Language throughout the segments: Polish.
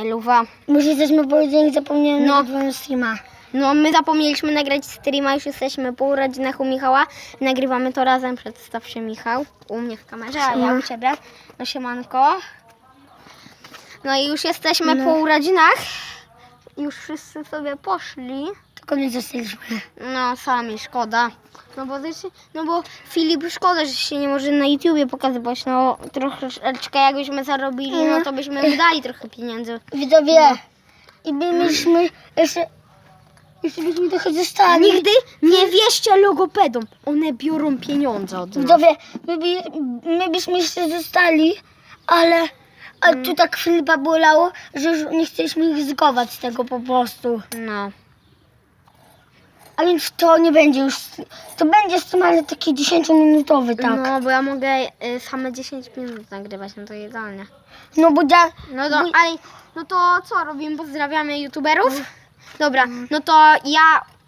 Eluwa. Już jesteśmy po urodzinach, zapomniałem No. na streama. No, my zapomnieliśmy nagrać streama, już jesteśmy po urodzinach u Michała. Nagrywamy to razem, przedstaw się Michał. U mnie w kamerze, a ja u Ciebie. No siemanko. No i już jesteśmy No. po urodzinach. Już wszyscy sobie poszli. Tylko nie zostaliśmy. No, sami, szkoda. No bo, też, no bo Filip, szkoda, że się nie może na YouTubie pokazywać. No, troszeczkę jakbyśmy zarobili, no to byśmy dali trochę pieniędzy. Widzowie, i byliśmy jeszcze, jeszcze byśmy trochę zostali. Nigdy nie wierzcie logopedom. One biorą pieniądze od nas. Widzowie, my, by, my byśmy jeszcze zostali, ale, ale tu tak Filipa bolało, że już nie chcieliśmy ryzykować tego po prostu. No. A więc to nie będzie już, to będzie stream, ale taki 10-minutowy, tak. No, bo ja mogę y, same 10 minut nagrywać, no to idealnie. No bo ja, No to, Mój- ale, no to co robimy? Pozdrawiamy youtuberów? Dobra, no to ja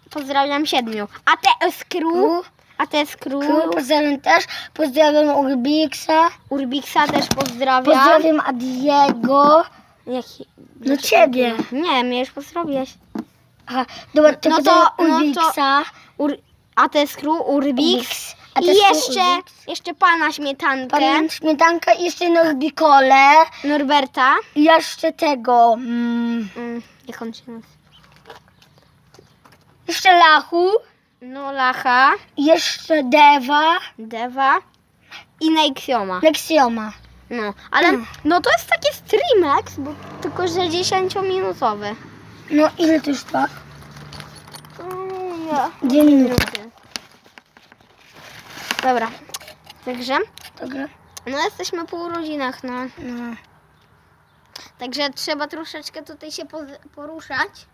pozdrawiam siedmiu. ATS Crew, ATS Crew, Król, pozdrawiam też, pozdrawiam Urbixa, Urbixa też pozdrawiam. pozdrawiam Adiego, Jaki? no ciebie. Nie, mnie już pozdrowiłeś. Aha, dobra, to No to- no to- Urbixa. Ur, ATS Crew, Urbix. Urbix. I jeszcze, jeszcze pana śmietankę, Pamiętam śmietanka jeszcze Norbikole. Norberta. I jeszcze tego. Mm, Mm, jak on się nazywa? jeszcze Lachu. No, Lacha, i Jeszcze Deva. Deva i Nexioma. Lexioma. No, ale Mm. no to jest taki streamex, bo tylko że 10-minutowy. No ile to już tak? Mm, nie. Dwie minuty. Dobra, także Dobra. no jesteśmy po urodzinach, no. No. Także trzeba troszeczkę tutaj się poruszać.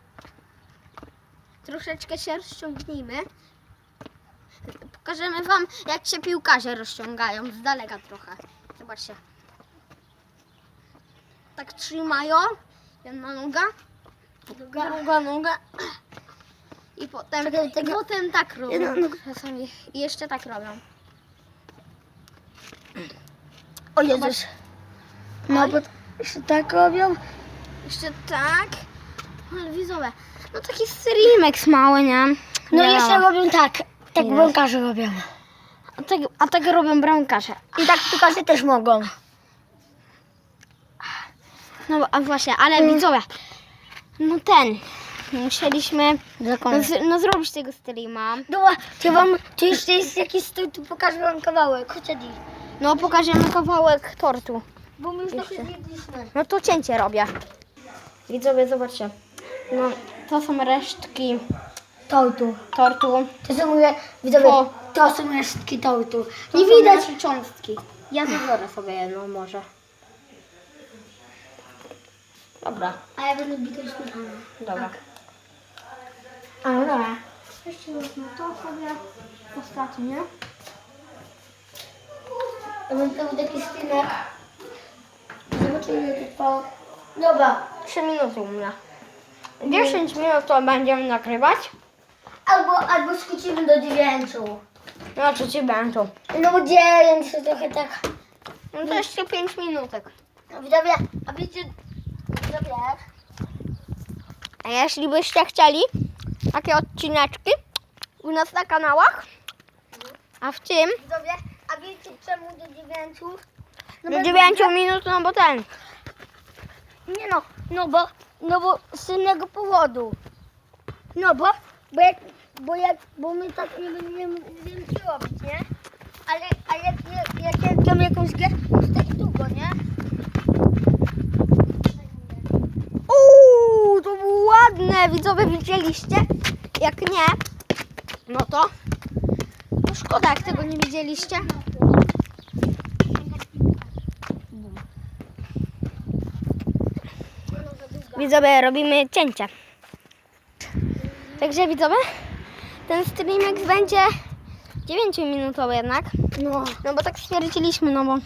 Troszeczkę się rozciągnijmy. Pokażemy wam, jak się piłkarze rozciągają z daleka trochę. Zobaczcie. Tak trzymają. Jedna noga. Druga, druga noga. I potem, Czekaj, i tego- potem tak robią. Jedna noga. Czasami. I jeszcze tak robią. O Jezus. No bo jeszcze tak robią. Jeszcze tak. Ale widzowie, no taki streamex mały, nie? No i Nie. jeszcze robią tak. Tak Jest. bramkarze robią. A tak, a tak robią bramkarze. I tak piłkarze też mogą. No a właśnie, ale Mm. widzowie, no ten, musieliśmy no, z, no zrobić tego streama. Dobra, to wam, to jeszcze jest jakiś stół, tu pokażę wam kawałek. Chodź Adi. No pokażemy kawałek tortu. Bo my już Jeszcze. trochę zjedliśmy. No to cięcie robię. Widzowie, zobaczcie. No, to są resztki Tortu. tortu. To są widzowie, to są resztki tortu. To Nie widać. cząstki. Ja zabiorę sobie jedną może. Dobra, A ja będę bitą śmietaną. dobra. A no dobra. Jeszcze wezmę to sobie ostatnie. Ja będę robił taki stynek. Zobaczymy ile to trwało. Dobra. 3 minuty u mnie. 10 minut to będziemy nagrywać. Albo, albo skrócimy do dziewięciu. No co ci będą? No bo dziewięć to trochę tak. No to jeszcze 5 minutek. Widzowie, a wiecie, A jeśli byście chcieli takie odcineczki u nas na kanałach, a w tym widzowie, a wiecie czemu do dziewięciu? No do bo- 9 minut, no bo ten. Nie no, no bo, no bo z innego powodu. No bo, bo jak, bo jak, bo my tak nie będziemy wiem co robić, nie? Ale, a jak, jak, jak ja gram jakąś grę, to tak długo, nie? Ładne. Widzowie widzieliście? Jak nie, no to no szkoda, jak tego nie widzieliście. Widzowie, robimy cięcie. Także widzowie, ten streamek będzie 9-minutowy jednak. No. No bo tak stwierdziliśmy, no bo...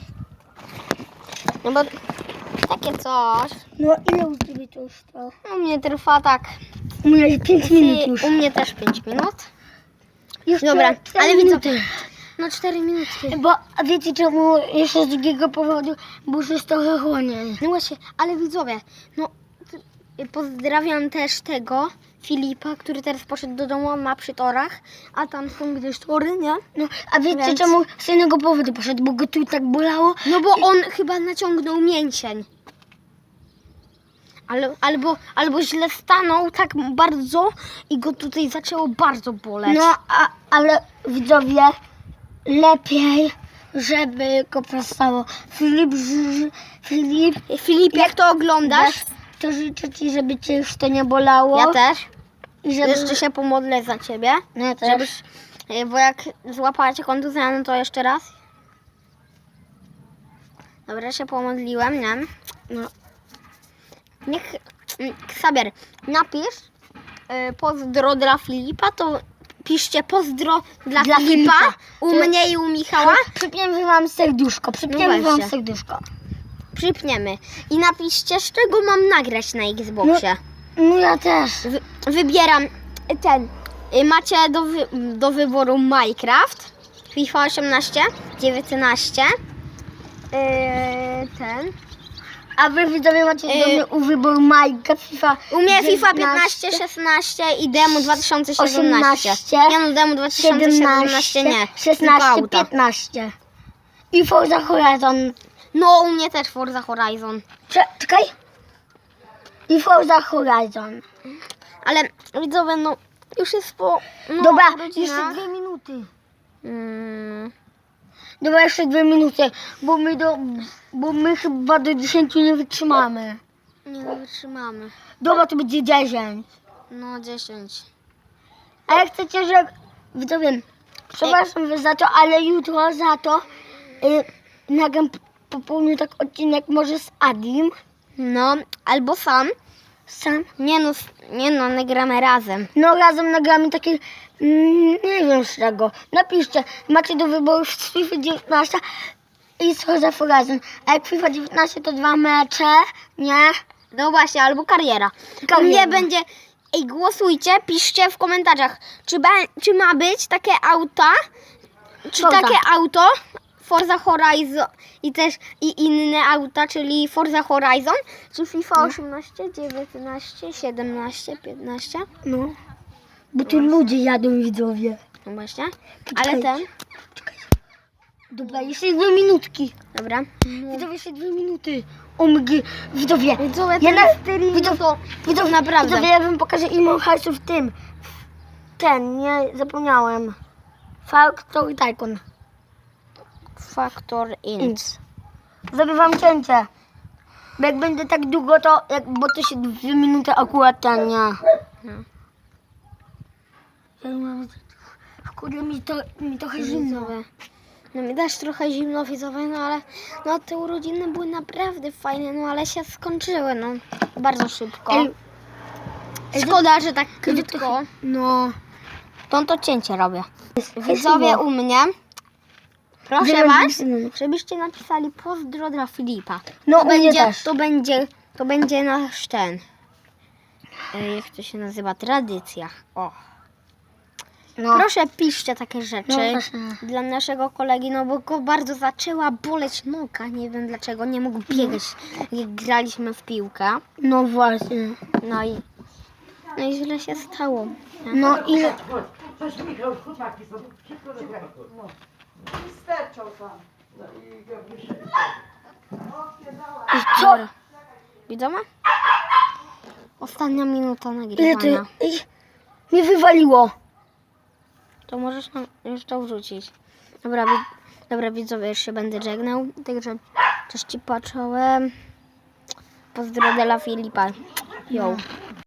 No bo takie coś. No ile u Ciebie to już trwa? U mnie trwa tak. U mnie 5 minut już. U mnie też 5 minut. Już Dobra, ale minuty. widzowie. No 4 minutki. Bo a wiecie czemu jeszcze z drugiego powodu, bo już jest trochę chłonie. No właśnie, ale widzowie, no pozdrawiam też tego Filipa, który teraz poszedł do domu, on ma przy torach, a tam są gdzieś tory, nie? No, a wiecie Więc- czemu z innego powodu poszedł, bo go tu tak bolało? No bo on chyba naciągnął mięsień. Ale, albo, albo źle stanął tak bardzo i go tutaj zaczęło bardzo boleć. No, a, ale widzowie, lepiej, żeby go prostało. Filip, Filip, Filip, jak to oglądasz? to życzę ci, żeby cię już to nie bolało. Ja też. I żeby... Jeszcze się pomodlę za ciebie. No ja też. Żebyś, y, bo jak złapała cię kontuzja, no to jeszcze raz. Dobra, się pomodliłem, nie? No. Niech, mm, Ksabier, napisz y, pozdro dla Filipa, to piszcie pozdro dla, Dla Filipa, Filipa. u mnie i u Michała. Przypniemy wam serduszko, przypniemy No wam serduszko. Przypniemy. I napiszcie, z czego mam nagrać na Xboxie. No ja też. Wy, wybieram ten. y, Macie do, wy, do wyboru Minecraft, FIFA 18, 19, yy, ten. A wy widzowie macie Yy. u wyboru Majka, FIFA U mnie FIFA 19, 15, 16 i demo 2017. 18, Nie no, demo 2017 nie. 16, tylko auta. 15. I Forza Horizon. No, u mnie też Forza Horizon. Cze- Czekaj. I Forza Horizon. Ale widzowie, no, już jest po. No, Dobra, jeszcze dwie minuty. Mm, Dobra, jeszcze dwie minuty, bo my do, bo my chyba do 10 nie wytrzymamy. nie wytrzymamy. Dobra, to będzie 10. No, 10. A jak chcecie, że... Widzowie, przepraszam za to, ale jutro za to y, nagram po południu tak odcinek może z Adim. No, albo sam. Sam. Nie no, s- nie no, nagramy razem. No razem nagramy takie, mm, nie wiem z czego. Napiszcie, macie do wyboru z FIFA 19 i z Forza Horizon. A jak FIFA 19 to dwa mecze, nie? No właśnie, albo kariera. Kariera. U mnie będzie. Ej, głosujcie, piszcie w komentarzach, czy, be, czy ma być takie auta, czy takie auto Forza Horizon i też i inne auta, czyli Forza Horizon, czy FIFA 18, 19, 17, 15. No. Bo tu ludzie jadą widzowie. No właśnie. Ale ten. Dobra, jeszcze dwie minutki. Dobra. Widzowie, jeszcze dwie minuty. Omg, widzowie. Widzowie, Ja na, widzowie, to widzowie, naprawdę. Widzowie, ja wam pokażę ile mam hajsu w tym. Ten, nie, zapomniałem. Factory Tycoon. Factor Int. Inc. Zrobię wam cięcie. Bo jak będzie tak długo, to jak, bo to się dwie minuty akurat ten, nie. No. Ja mam, kurde, mi, to, mi trochę zimno. Widzowie. No mi też trochę zimno widzowie, no ale no te urodziny były naprawdę fajne, no ale się skończyły, no bardzo szybko. Ej, Szkoda, że tak krótko. No. To to cięcie robię. Widzowie u mnie, proszę Wiele was, żebyście napisali pozdro dla Filipa. No, to będzie, też. to będzie, to będzie nasz ten, e, jak to się nazywa, tradycja. O. No. Proszę piszcie takie rzeczy No właśnie. dla naszego kolegi, no bo go bardzo zaczęła boleć noga. Nie wiem dlaczego, nie mógł biegać, jak graliśmy w piłkę. No właśnie. No i, no i źle się stało. No ile... No. I sterczał tam. No i go wyszedł. I co? Widzimy? Ostatnia minuta Ile nagrywania. to... Ej, Mnie wywaliło. To możesz nam już to wrzucić. Dobra, wi- dobra widzowie, już się będę żegnał. Także cześć ci patrzyłem. Pozdro dla Filipa. Yo.